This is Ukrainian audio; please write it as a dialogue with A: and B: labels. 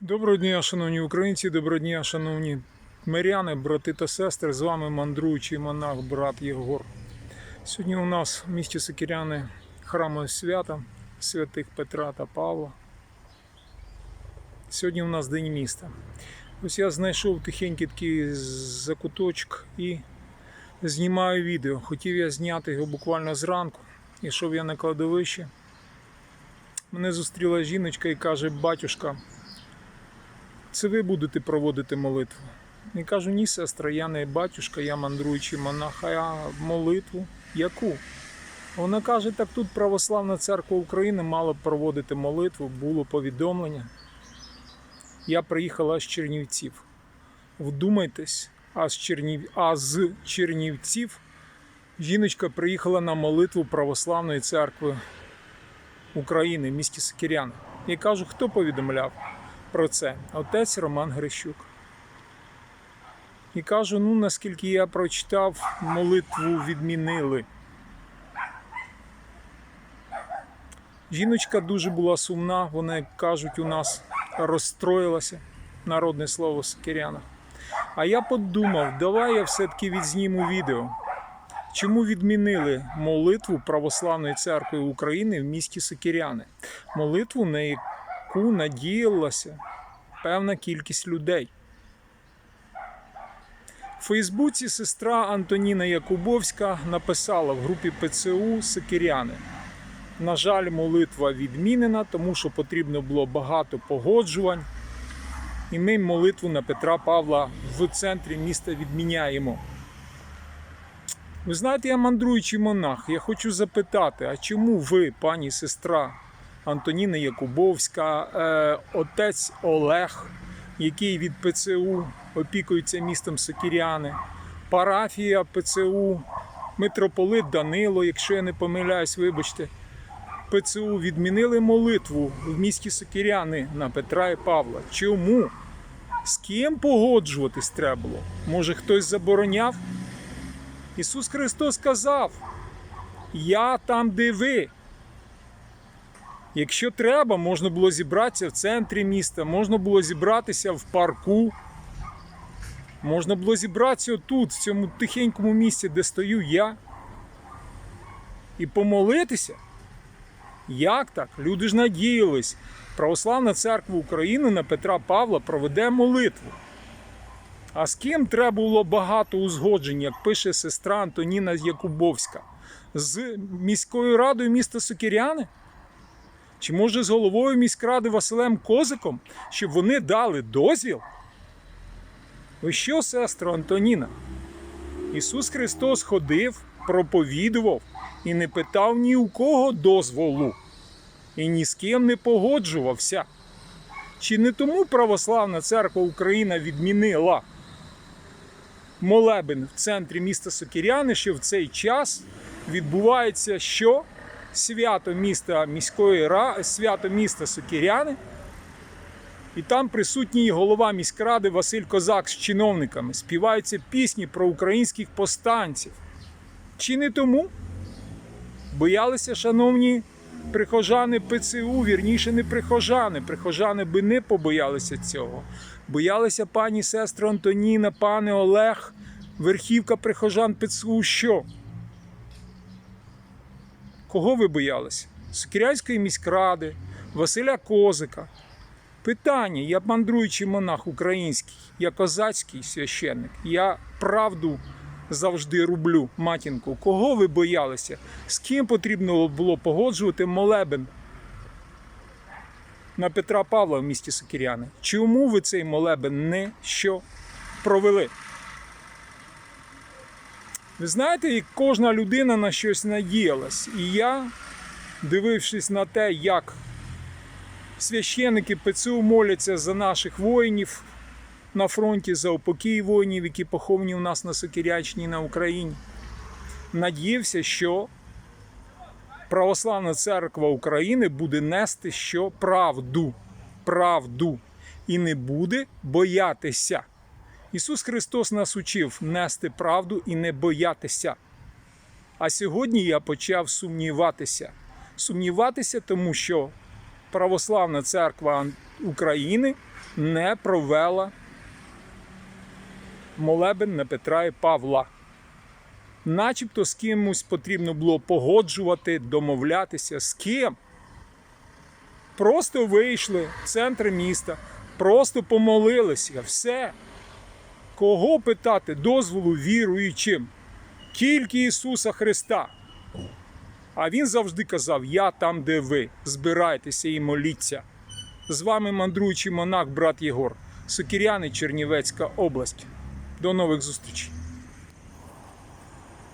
A: Доброго дня, шановні українці, доброго дня, шановні миряни, брати та сестри. З вами мандруючий монах, брат Єгор. Сьогодні у нас в місті Сокиряни храмове свята святих Петра та Павла. Сьогодні у нас день міста. Ось я знайшов тихенький такий закуточок і знімаю відео. Хотів я зняти його буквально зранку. Ішов я на кладовище. Мене зустріла жіночка і каже: батюшка, це ви будете проводити молитву. Я кажу, ні, сестра, я не батюшка, я мандруючий монах, а молитву. Яку? Вона каже, так тут Православна церква України мала б проводити молитву, було повідомлення. Я приїхала з Чернівців. Вдумайтесь, а з, Чернів... а з Чернівців жіночка приїхала на молитву Православної церкви України в місті Сокиряни. Я кажу, хто повідомляв? Про це. Отець Роман Грищук. І кажу: ну, наскільки я прочитав, молитву відмінили. Жіночка дуже була сумна, вона, як кажуть, у нас розстроїлася, народне слово Сокиряна. А я подумав, давай я все-таки відзніму відео. Чому відмінили молитву Православної церкви України в місті Сокиряни? Молитву, на яку надіялася певна кількість людей. В Фейсбуці сестра Антоніна Якубовська написала в групі ПЦУ Сикиряни. На жаль, молитва відмінена, тому що потрібно було багато погоджувань. І ми молитву на Петра Павла в центрі міста відміняємо. Ви знаєте, я мандруючий монах. Я хочу запитати, а чому ви, пані сестра Антоніна Якубовська, е, отець Олег, який від ПЦУ опікується містом Сокіряни, парафія ПЦУ, митрополит Данило, якщо я не помиляюсь, вибачте, ПЦУ відмінили молитву в місті Сокіряни на Петра і Павла. Чому? З ким погоджуватись треба було? Може хтось забороняв? Ісус Христос сказав: Я там, де ви. Якщо треба, можна було зібратися в центрі міста, можна було зібратися в парку, можна було зібратися отут, в цьому тихенькому місці, де стою я, і помолитися. Як так? Люди ж надіялись. Православна церква України на Петра Павла проведе молитву. А з ким треба було багато узгоджень, як пише сестра Антоніна Якубовська? З міською радою міста Сокиряни? Чи може з головою міськради Василем Козиком, щоб вони дали дозвіл? Ви що, сестра Антоніна? Ісус Христос ходив, проповідував і не питав ні у кого дозволу, і ні з ким не погоджувався. Чи не тому Православна церква Україна відмінила молебен в центрі міста Сокиряни, що в цей час відбувається що? Свято міста міської свято міста Сокиряни. І там присутній голова міськради Василь Козак з чиновниками. Співаються пісні про українських повстанців. Чи не тому? Боялися, шановні прихожани ПЦУ, вірніше не прихожани. Прихожани би не побоялися цього. Боялися пані сестра Антоніна, пане Олег, верхівка прихожан ПЦУ що? Кого ви боялися? Сокирянської міськради, Василя Козика. Питання: я мандруючий монах український, я козацький священник, я правду завжди рублю, матінку. Кого ви боялися? З ким потрібно було погоджувати молебен на Петра Павла в місті Сокиряни? Чому ви цей молебен не що провели? Ви знаєте, як кожна людина на щось надіялась. І я, дивившись на те, як священники ПЦУ моляться за наших воїнів на фронті, за упокій воїнів, які поховані у нас на Сокирячній на Україні, надіявся, що Православна церква України буде нести що правду. Правду. І не буде боятися. Ісус Христос нас учив нести правду і не боятися. А сьогодні я почав сумніватися. Сумніватися, тому що Православна церква України не провела молебен на Петра і Павла. Начебто з кимось потрібно було погоджувати, домовлятися з ким. Просто вийшли в центр міста, просто помолилися. Все. Кого питати дозволу віруючим? Тільки Ісуса Христа. А Він завжди казав: Я там, де ви. Збирайтеся і моліться. З вами мандруючий монах, брат Єгор, Сокіряни, Чернівецька область. До нових зустрічей.